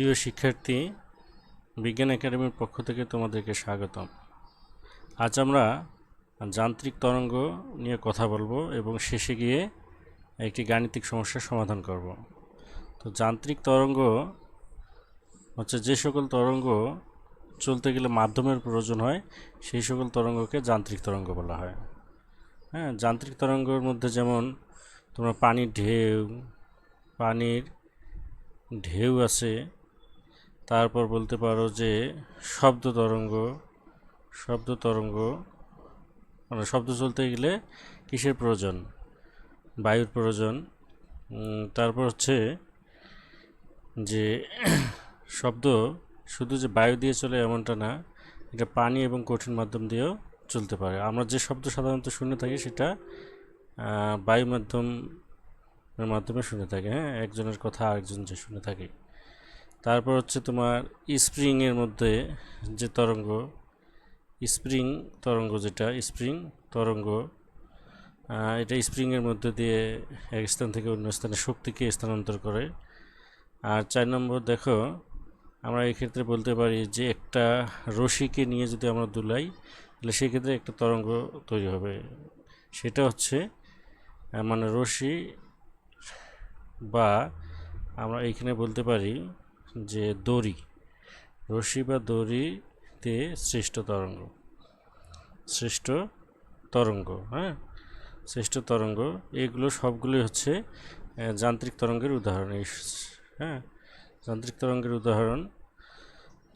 প্রিয় শিক্ষার্থী, বিজ্ঞান একাডেমির পক্ষ থেকে তোমাদেরকে স্বাগতম। আজ আমরা যান্ত্রিক তরঙ্গ নিয়ে কথা বলব এবং শেষে গিয়ে একটি গাণিতিক সমস্যার সমাধান করব। তো যান্ত্রিক তরঙ্গ হচ্ছে যে সকল তরঙ্গ চলতে গেলে মাধ্যমের প্রয়োজন হয়, সেই সকল তরঙ্গকে যান্ত্রিক তরঙ্গ বলা হয়। হ্যাঁ যান্ত্রিক তরঙ্গের মধ্যে যেমন তোমরা পানির ঢেউ পানির ঢেউ আছে তারপর বলতে পারো যে শব্দ তরঙ্গ শব্দ তরঙ্গ মানে শব্দ চলতে গেলে কিসের প্রয়োজন? বায়ুর প্রয়োজন। তারপর হচ্ছে যে শব্দ শুধু যে বায়ু দিয়ে চলে এমনটা না, এটা পানি এবং কঠিন মাধ্যম দিয়েও চলতে পারে। আমরা যে শব্দ সাধারণত শুনে থাকি সেটা বায়ু মাধ্যমের মাধ্যমে শুনে থাকে হ্যাঁ? একজনের কথা আরেকজন যে শুনে থাকে। তারপর হচ্ছে তোমার স্প্রিংয়ের মধ্যে যে তরঙ্গ, স্প্রিং তরঙ্গ যেটা, স্প্রিং তরঙ্গ এটা স্প্রিংয়ের মধ্যে দিয়ে এক স্থান থেকে অন্য স্থানে শক্তিকে স্থানান্তর করে। আর চার নম্বর দেখো, আমরা এক্ষেত্রে বলতে পারি যে একটা রশিকে নিয়ে যদি আমরা দুলাই, তাহলে সেক্ষেত্রে একটা তরঙ্গ তৈরি হবে। সেটা হচ্ছে মানে রশি বা আমরা এইখানে বলতে পারি যে দড়ি রশি বা দড়িতে সৃষ্ট তরঙ্গ সৃষ্ট তরঙ্গ হ্যাঁ? সৃষ্ট তরঙ্গ, এগুলো সবগুলোই হচ্ছে যান্ত্রিক তরঙ্গের উদাহরণ। হ্যাঁ? যান্ত্রিক তরঙ্গের উদাহরণ।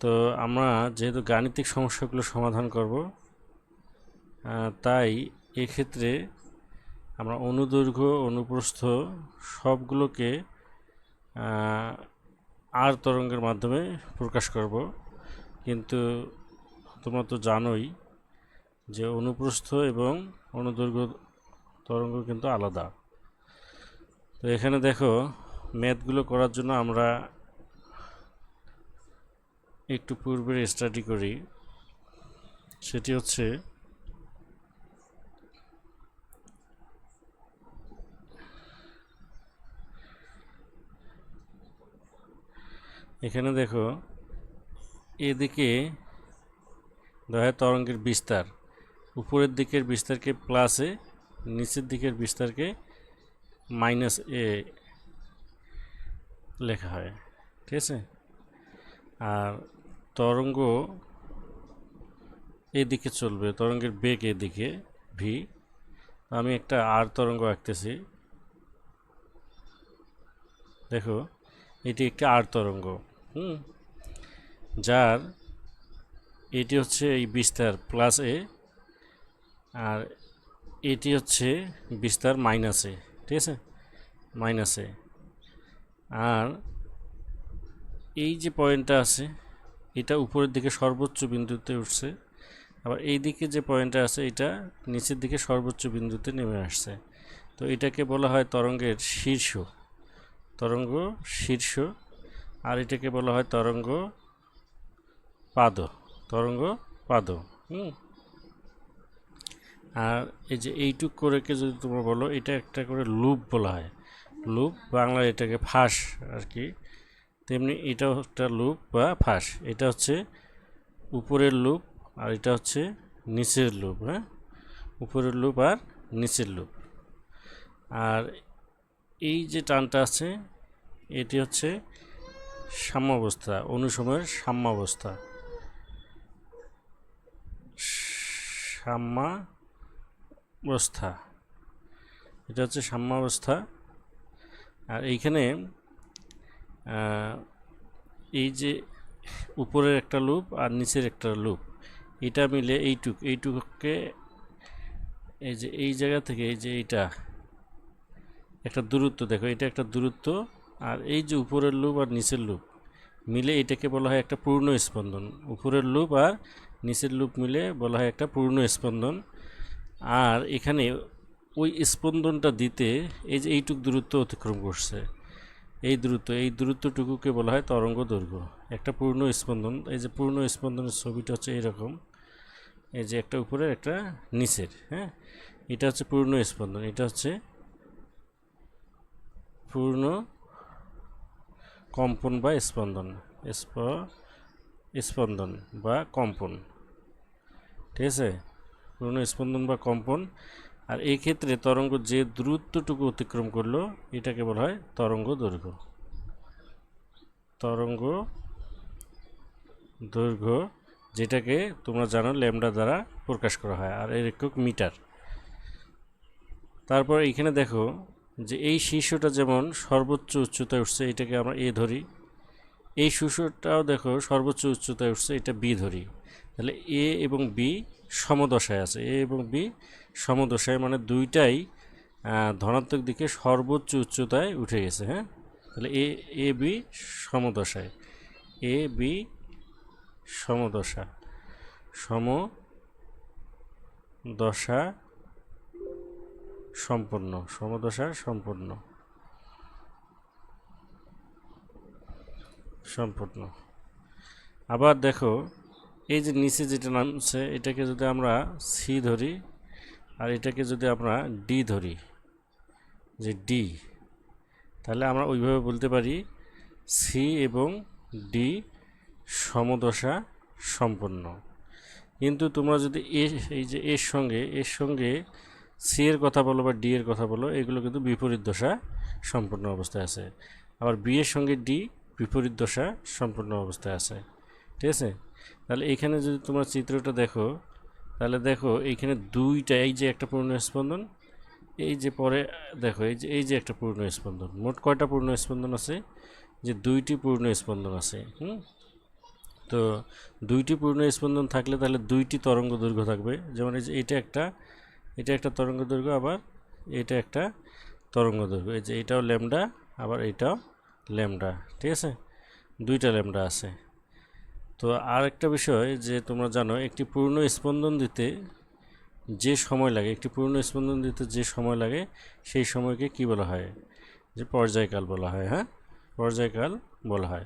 তো আমরা যেহেতু গাণিতিক সমস্যাগুলো সমাধান করব তাই এক্ষেত্রে আমরা অনুদৈর্ঘ্য, অনুপ্রস্থ সবগুলোকে আর তরঙ্গের মাধ্যমে প্রকাশ করব। কিন্তু তোমরা তো জানোই যে অনুপ্রস্থ এবং অনুদৈর্ঘ্য তরঙ্গ কিন্তু আলাদা। তো এখানে দেখো ম্যাথগুলো করার জন্য আমরা একটু পূর্বের স্টাডি করি। সেটি হচ্ছে এখানে দেখো, এদিকে দেখা তরঙ্গের বিস্তার, উপরের দিকের বিস্তারকে প্লাসে নিচের দিকের বিস্তারকে মাইনাস এ লেখা হয়, ঠিক আছে? আর তরঙ্গ এদিকে চলবে, তরঙ্গের বেগ এদিকে ভি আমি একটা আর তরঙ্গ আঁকতেছি। দেখো, এটি একটি আর তরঙ্গ। হুম। যার, এটি হচ্ছে এই বিস্তার প্লাস এ আর এটি হচ্ছে বিস্তার মাইনাস এ ঠিক আছে? মাইনাস এ আর এই যে পয়েন্টটা আছে, এটা উপরের দিকে সর্বোচ্চ বিন্দুতে উঠছে, আবার এই দিকে যে পয়েন্টটা আছে, এটা নিচের দিকে সর্বোচ্চ বিন্দুতে নেমে আসছে। তো এটাকে বলা হয় তরঙ্গের শীর্ষ। তরঙ্গ শীর্ষ আর এটাকে বলা হয় তরঙ্গ পাদ তরঙ্গ পাদ, হুম? আর এই যে এইটুক করেকে যদি তোমরা বলো, এটা একটা করে লুপ বলা হয়। লুপ বাংলায় এটাকে ফাঁস আর কি। তেমনি এটাও একটা লুপ বা ফাঁস। এটা হচ্ছে উপরের লুপ আর এটা হচ্ছে নিচের লুপ হ্যাঁ? উপরের লুপ আর নিচের লুপ। আর এই যে টানটা আছে, এটি হচ্ছে সাম্যাবস্থা অনুসময়ের সাম্যাবস্থা। সাম্যাবস্থা। এটা হচ্ছে সাম্যাবস্থা। আর এইখানে এই যে উপরের একটা লুপ আর নিচের একটা লুপ, এটা মিলে এইটুক, এইটুককে এই যে এই জায়গা থেকে এই যে এইটা, একটা দূরত্ব দেখো, এটা একটা দূরত্ব। আর এই যে উপরের লুপ আর নিচের লুপ মিলে এটাকে বলা হয় একটা পূর্ণ স্পন্দন। উপরের লুপ আর নিচের লুপ মিলে বলা হয় একটা পূর্ণ স্পন্দন। আর এখানে ওই স্পন্দনটা দিতে এই যে এইটুক দূরত্ব অতিক্রম করছে, এই দূরত্ব, এই দূরত্বটুকুকে বলা হয় তরঙ্গ দৈর্ঘ্য। একটা পূর্ণ স্পন্দন, এই যে পূর্ণ স্পন্দনের ছবিটা হচ্ছে এরকম, এই যে একটা উপরের, একটা নিচের হ্যাঁ? এটা হচ্ছে পূর্ণ স্পন্দন, এটা হচ্ছে পূর্ণ কম্পন বা স্পন্দন। স্প- স্পন্দন বা কম্পন। ঠিক আছে? পূর্ণ স্পন্দন বা কম্পন। আর এই ক্ষেত্রে তরঙ্গ যে দূরত্বটুকু অতিক্রম করল, এটাকে বলা হয় তরঙ্গ দৈর্ঘ্য। তরঙ্গ দৈর্ঘ্য, যেটাকে তোমরা জানো ল্যামডা দ্বারা প্রকাশ করা হয়, আর এর একক মিটার। তারপর এখানে দেখো যে এই শীর্ষটা যেমন সর্বোচ্চ উচ্চতায় উঠছে, এটাকে আমরা এ ধরি। এই শীর্ষটাও দেখো সর্বোচ্চ উচ্চতায় উঠছে, এটা বি ধরি। তাহলে এ এবং বি সমদশায় আছে। এ এবং বি সমদশায় মানে দুইটাই ধনাত্মক দিকে সর্বোচ্চ উচ্চতায় উঠে গেছে হ্যাঁ? তাহলে এ এ, বি সমদশায়। এ, বি সমদশা। সমদশা সম্পন্ন সমদশা সম্পন্ন সম্পূর্ণ। আবার দেখো, এই যে নিচে যেটা নামছে, এটাকে যদি আমরা সি ধরি, আর এটাকে যদি আমরা ডি ধরি, যে ডি তাহলে আমরা ওইভাবে বলতে পারি সি এবং ডি সমদশা সম্পন্ন কিন্তু তোমরা যদি এ, এই যে এর সঙ্গে এর সঙ্গে সি এর কথা বলো বা ডি এর কথা বলো, এগুলো কিন্তু বিপরীত দশা সম্পূর্ণ অবস্থায় আছে। আবার বি এর সঙ্গে ডি বিপরীত দশা সম্পূর্ণ অবস্থায় আছে। ঠিক আছে? তাহলে এখানে যদি তোমরা চিত্রটা দেখো, তাহলে দেখো এইখানে দুইটা, এই যে একটা পূর্ণ স্পন্দন, এই যে পরে, দেখো, এই যে এই যে একটা পূর্ণ স্পন্দন, মোট কয়টা পূর্ণ স্পন্দন আছে? যে দুইটি পূর্ণ স্পন্দন আছে, হুম? তো দুইটি পূর্ণ স্পন্দন থাকলে তাহলে দুইটি তরঙ্গ দৈর্ঘ্য থাকবে। যেমন এই যে এটা একটা এটা একটা তরঙ্গ দৈর্ঘ্য, আবার এটা একটা তরঙ্গ দৈর্ঘ্য। এই যে এটাও ল্যামডা, আবার এটাও ল্যামডা, ঠিক আছে? দুইটা ল্যামডা আছে। তো আর একটা বিষয় যে তোমরা জানো, একটি পূর্ণ স্পন্দন দিতে যে সময় লাগে, একটি পূর্ণ স্পন্দন দিতে যে সময় লাগে, সেই সময়কে কি বলা হয়? যে পর্যায়কাল বলা হয় হ্যাঁ? পর্যায়কাল বলা হয়।